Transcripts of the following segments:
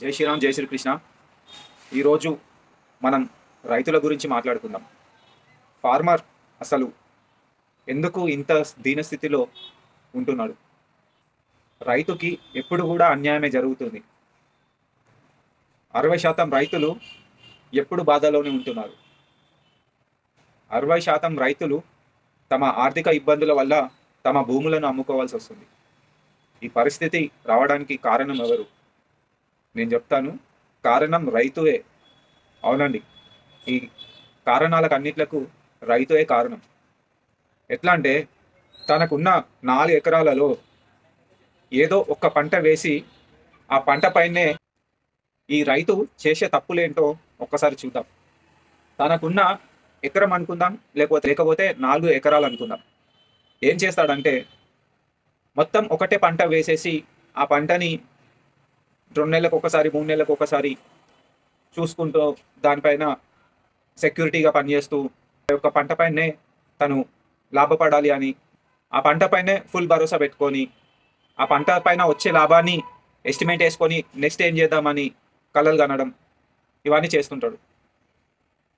జై శ్రీరామ్ జై శ్రీకృష్ణ. ఈరోజు మనం రైతుల గురించి మాట్లాడుకుందాం. ఫార్మర్ అసలు ఎందుకు ఇంత దీనస్థితిలో ఉంటున్నాడు? రైతుకి ఎప్పుడు కూడా అన్యాయమే జరుగుతుంది. అరవై శాతం రైతులు ఎప్పుడు బాధలోనే ఉంటున్నారు. అరవై శాతం రైతులు తమ ఆర్థిక ఇబ్బందుల వల్ల తమ భూములను అమ్ముకోవాల్సి వస్తుంది. ఈ పరిస్థితి రావడానికి కారణం ఎవరు? నేను చెప్తాను కారణం రైతువే. అవునండి. ఈ కారణాలకు అన్నిట్లకు రైతువే కారణం. ఎట్లా అంటే తనకున్న నాలుగు ఎకరాలలో ఏదో ఒక్క పంట వేసి ఆ పంట పైనే ఈ రైతు చేసే తప్పులేంటో ఒక్కసారి చూద్దాం. తనకున్న ఎకరం అనుకుందాం లేకపోతే లేకపోతే నాలుగు ఎకరాలు అనుకుందాం. ఏం చేస్తాడంటే మొత్తం ఒకటే పంట వేసేసి ఆ పంటని రెండు నెలలకు ఒకసారి మూడు నెలలకు ఒకసారి చూసుకుంటూ దానిపైన సెక్యూరిటీగా పనిచేస్తూ ఆ యొక్క పంట పైనే తను లాభపడాలి అని ఆ పంట పైనే ఫుల్ భరోసా పెట్టుకొని ఆ పంట పైన వచ్చే లాభాన్ని ఎస్టిమేట్ వేసుకొని నెక్స్ట్ ఏం చేద్దామని కలలు కనడం ఇవన్నీ చేస్తుంటాడు.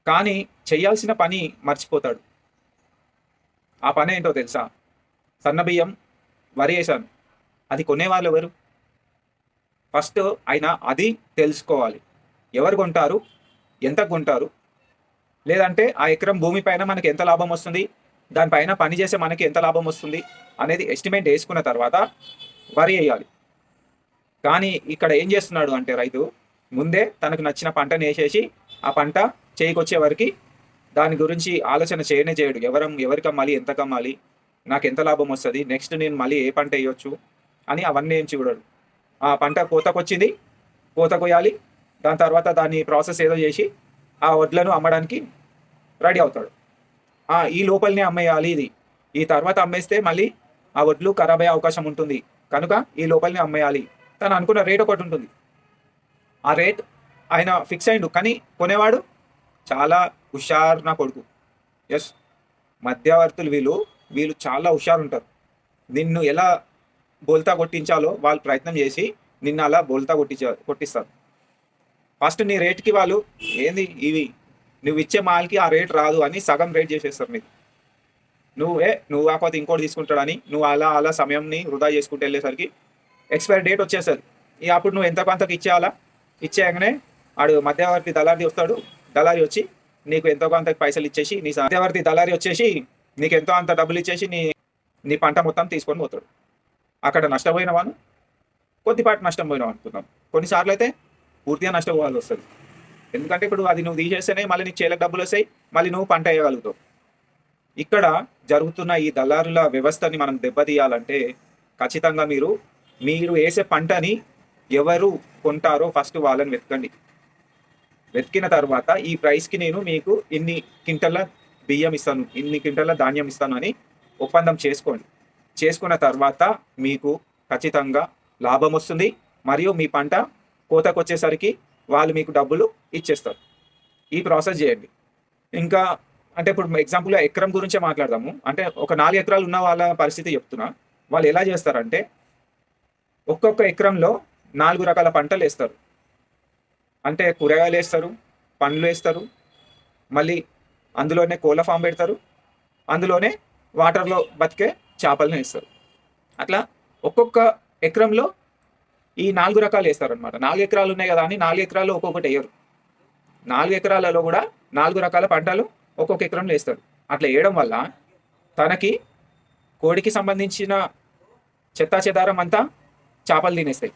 కానీ చేయాల్సిన పని మర్చిపోతాడు. ఆ పని ఏంటో తెలుసా సన్నబియ్యం వరి వేసాను అది కొనేవాళ్ళు ఎవరు? ఫస్ట్ ఆయన అది తెలుసుకోవాలి. ఎవరు కొంటారు? ఎంత కొంటారు? లేదంటే ఆ ఎకరం భూమి పైన మనకి ఎంత లాభం వస్తుంది? దానిపైన పనిచేసే మనకి ఎంత లాభం వస్తుంది? అనేది ఎస్టిమేట్ వేసుకున్న తర్వాత వరి వేయాలి. కానీ ఇక్కడ ఏం చేస్తున్నాడు అంటే రైతు ముందే తనకు నచ్చిన పంటను వేసేసి ఆ పంట చేయికొచ్చే వరకు దాని గురించి ఆలోచన చేయనే చేయడు. ఎవరం ఎవరికి అమ్మాలి ఎంత కమ్మాలి నాకు ఎంత లాభం వస్తుంది నెక్స్ట్ నేను మళ్ళీ ఏ పంట వేయొచ్చు అని అవన్నీ ఏం చూడడు. ఆ పంట కోతకొచ్చింది కోత కొయ్యాలి దాని తర్వాత దాన్ని ప్రాసెస్ ఏదో చేసి ఆ వడ్లను అమ్మడానికి రెడీ అవుతాడు. ఆ, ఈ లోపలనే అమ్మేయాలి ఇది. ఈ తర్వాత అమ్మేస్తే మళ్ళీ ఆ వడ్లు ఖరాబ్ అయ్యే అవకాశం ఉంటుంది. కనుక ఈ లోపలనే అమ్మేయాలి. తను అనుకున్న రేట్ ఒకటి ఉంటుంది. ఆ రేట్ ఆయన ఫిక్స్ అయిండు. కానీ కొనేవాడు చాలా హుషార్ నా కొడుకు. ఎస్ మధ్యవర్తులు వీళ్ళు వీళ్ళు చాలా హుషారు ఉంటారు నిన్ను ఎలా బోల్తా కొట్టించాలో వాళ్ళు ప్రయత్నం చేసి నిన్న అలా బోల్తా కొట్టించ కొట్టిస్తారు. ఫస్ట్ నీ రేట్కి వాళ్ళు ఏంది ఇవి? నువ్వు ఇచ్చే మాల్కి ఆ రేట్ రాదు అని సగం రేట్ చేసేస్తారు నీకు నువ్వే నువ్వు కాకపోతే ఇంకోటి తీసుకుంటాడని నువ్వు అలా అలా సమయంని వృధా చేసుకుంటూ వెళ్ళేసరికి ఎక్స్పైరీ డేట్ వచ్చేసరి ఇక అప్పుడు నువ్వు ఎంత కొంతకు ఇచ్చేయాలా? ఇచ్చేయగానే ఆడు మధ్యవర్తి దళారి వస్తాడు దళారి వచ్చి నీకు ఎంతో కొంత పైసలు ఇచ్చేసి నీ మధ్యవర్తి దళారి వచ్చేసి నీకు ఎంతో అంత డబ్బులు ఇచ్చేసి నీ నీ పంట మొత్తం తీసుకొని పోతాడు. అక్కడ నష్టపోయిన వాను కొద్దిపాటి నష్టం పోయినావు అనుకుందాం కొన్నిసార్లు అయితే పూర్తిగా నష్టపోవాల్సి వస్తుంది. ఎందుకంటే ఇప్పుడు అది నువ్వు తీసేస్తేనే మళ్ళీ నీకు చేలకు డబ్బులు వస్తాయి మళ్ళీ నువ్వు పంట వేయగలుగుతావు. ఇక్కడ జరుగుతున్న ఈ దళారుల వ్యవస్థని మనం దెబ్బతీయాలంటే ఖచ్చితంగా మీరు మీరు వేసే పంటని ఎవరు కొంటారో ఫస్ట్ వాళ్ళని వెతకండి. వెతికిన తర్వాత ఈ ప్రైస్కి నేను మీకు ఇన్ని క్వింటల్ల బియ్యం ఇస్తాను ఇన్ని క్వింటల్ల ధాన్యం ఇస్తాను అని ఒప్పందం చేసుకోండి. చేసుకున్న తర్వాత మీకు ఖచ్చితంగా లాభం వస్తుంది. మరియు మీ పంట కోతకు వచ్చేసరికి వాళ్ళు మీకు డబ్బులు ఇచ్చేస్తారు. ఈ ప్రాసెస్ చేయండి. ఇంకా అంటే ఇప్పుడు ఎగ్జాంపుల్గా ఎకరం గురించే మాట్లాడదాము. అంటే ఒక నాలుగు ఎకరాలు ఉన్న వాళ్ళ పరిస్థితి చెప్తున్నా. వాళ్ళు ఎలా చేస్తారంటే ఒక్కొక్క ఎకరంలో నాలుగు రకాల పంటలు వేస్తారు. అంటే కూరగాయలు వేస్తారు పండ్లు వేస్తారు మళ్ళీ అందులోనే కోళ్ళ ఫామ్ పెడతారు అందులోనే వాటర్లో బతికే చేపలను వేస్తారు. అట్లా ఒక్కొక్క ఎకరంలో ఈ నాలుగు రకాలు వేస్తారు అనమాట నాలుగు ఎకరాలు ఉన్నాయి కదా అని నాలుగు ఎకరాలు ఒక్కొక్కటి వేయరు. నాలుగు ఎకరాలలో కూడా నాలుగు రకాల పంటలు ఒక్కొక్క ఎకరంలో వేస్తారు. అట్లా వేయడం వల్ల తనకి కోడికి సంబంధించిన చెత్తా చెదారం అంతా చేపలు తినేస్తాయి.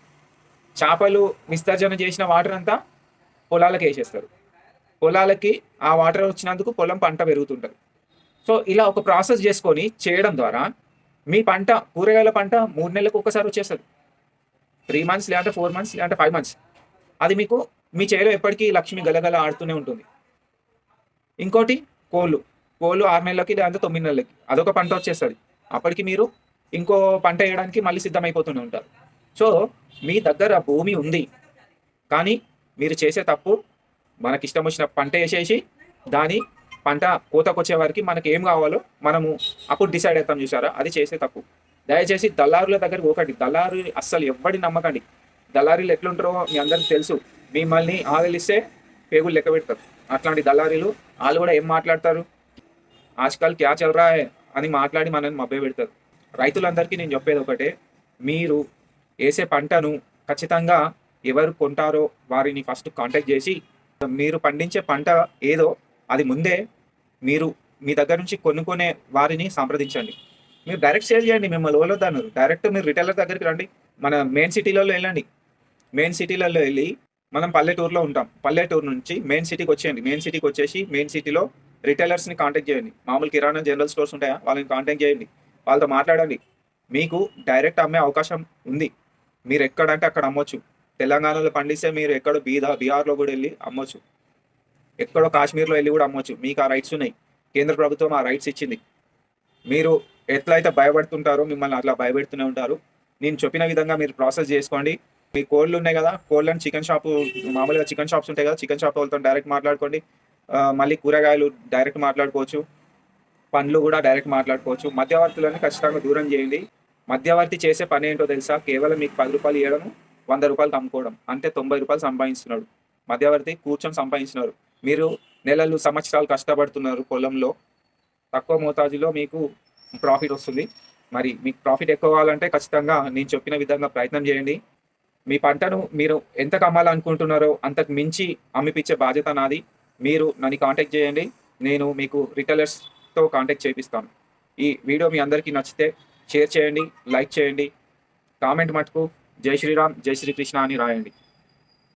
చేపలు విసర్జన చేసిన వాటర్ అంతా పొలాలకు వేసేస్తారు. పొలాలకి ఆ వాటర్ వచ్చినందుకు పొలం పంట పెరుగుతుంటుంది. సో ఇలా ఒక ప్రాసెస్ చేసుకొని చేయడం ద్వారా మీ పంట కూరగాయల పంట మూడు నెలలకు ఒకసారి వచ్చేస్తుంది. త్రీ మంత్స్ లేదంటే ఫోర్ మంత్స్ లేదంటే ఫైవ్ మంత్స్ అది మీకు మీ చేలో ఎప్పటికీ లక్ష్మి గలగల ఆడుతూనే ఉంటుంది. ఇంకోటి కోళ్ళు. కోళ్ళు ఆరు నెలలకి లేదంటే తొమ్మిది నెలలకి. అదొక పంట వచ్చేస్తుంది. అప్పటికి మీరు ఇంకో పంట వేయడానికి మళ్ళీ సిద్ధమైపోతూనే ఉంటారు. సో మీ దగ్గర భూమి ఉంది. కానీ మీరు చేసే తప్పు మనకి ఇష్టం వచ్చిన పంట వేసేసి దాని పంట కోతకొచ్చే వారికి మనకి ఏం కావాలో మనము అప్పుడు డిసైడ్ అవుతాం చూసారా? అది చేసే తప్పు. దయచేసి దళారుల దగ్గరికి పోకండి. దళారు అస్సలు ఎవ్వడి నమ్మకండి. దళారీలు ఎట్లుంటారో మీ అందరికి తెలుసు. మిమ్మల్ని ఆదలిస్తే పేగులు లెక్క పెడతారు. అట్లాంటి దళారీలు వాళ్ళు కూడా ఏం మాట్లాడతారు? ఆజ్కల్ క్యా చల్రా అని మాట్లాడి మనల్ని మభ్య పెడతారు. రైతులందరికీ నేను చెప్పేది ఒకటే. మీరు వేసే పంటను ఖచ్చితంగా ఎవరు కొంటారో వారిని ఫస్ట్ కాంటాక్ట్ చేసి మీరు పండించే పంట ఏదో అది ముందే మీరు మీ దగ్గర నుంచి కొనుక్కునే వారిని సంప్రదించండి. మీరు డైరెక్ట్ సేల్ చేయండి మిమ్మల్ని వదలొద్దన్నారు డైరెక్ట్ మీరు రిటైలర్ దగ్గరికి రండి. మన మెయిన్ సిటీలలో వెళ్ళండి. మెయిన్ సిటీలలో వెళ్ళి మనం పల్లెటూరులో ఉంటాం. పల్లెటూరు నుంచి మెయిన్ సిటీకి వచ్చేయండి. మెయిన్ సిటీకి వచ్చేసి మెయిన్ సిటీలో రిటైలర్స్ని కాంటాక్ట్ చేయండి. మామూలు కిరాణా జనరల్ స్టోర్స్ ఉంటాయా? వాళ్ళని కాంటాక్ట్ చేయండి. వాళ్ళతో మాట్లాడండి. మీకు డైరెక్ట్ అమ్మే అవకాశం ఉంది. మీరు ఎక్కడంటే అక్కడ అమ్మొచ్చు. తెలంగాణలో పండిస్తే మీరు ఎక్కడ బీదా బీహార్లో కూడా వెళ్ళి అమ్మొచ్చు. ఎక్కడో కాశ్మీర్లో వెళ్ళి కూడా అమ్మొచ్చు. మీకు ఆ రైట్స్ ఉన్నాయి. కేంద్ర ప్రభుత్వం ఆ రైట్స్ ఇచ్చింది. మీరు ఎట్లయితే భయపడుతుంటారో మిమ్మల్ని అట్లా భయపెడుతూనే ఉంటారు. నేను చెప్పిన విధంగా మీరు ప్రాసెస్ చేసుకోండి. మీ కోళ్ళు ఉన్నాయి కదా కోళ్ళని చికెన్ షాపు మామూలుగా చికెన్ షాప్స్ ఉంటాయి కదా చికెన్ షాప్ వాళ్ళతో డైరెక్ట్ మాట్లాడుకోండి. మళ్ళీ కూరగాయలు డైరెక్ట్ మాట్లాడుకోవచ్చు. పండ్లు కూడా డైరెక్ట్ మాట్లాడుకోవచ్చు. మధ్యవర్తులను ఖచ్చితంగా దూరం చేయండి. మధ్యవర్తి చేసే పని ఏంటో తెలుసా? కేవలం మీకు పది రూపాయలు ఇవ్వడం వంద రూపాయలు అమ్ముకోవడం అంటే తొంభై రూపాయలు సంపాదించున్నాడు మధ్యవర్తి కూర్చొని సంపాదించినారు మీరు నెలలు సంవత్సరాలు కష్టపడుతున్నారు పొలంలో తక్కువ మోతాజులో మీకు ప్రాఫిట్ వస్తుంది. మరి మీకు ప్రాఫిట్ ఎక్కువ కావాలంటే ఖచ్చితంగా నేను చెప్పిన విధంగా ప్రయత్నం చేయండి. మీ పంటను మీరు ఎంతకు అమ్మాలనుకుంటున్నారో అంతకు మించి అమ్మిపించే బాధ్యత నాది. మీరు నన్ను కాంటాక్ట్ చేయండి. నేను మీకు రిటైలర్స్తో కాంటాక్ట్ చేపిస్తాను. ఈ వీడియో మీ అందరికీ నచ్చితే షేర్ చేయండి లైక్ చేయండి కామెంట్ మటుకు జై శ్రీరామ్ జై శ్రీకృష్ణ అని రాయండి.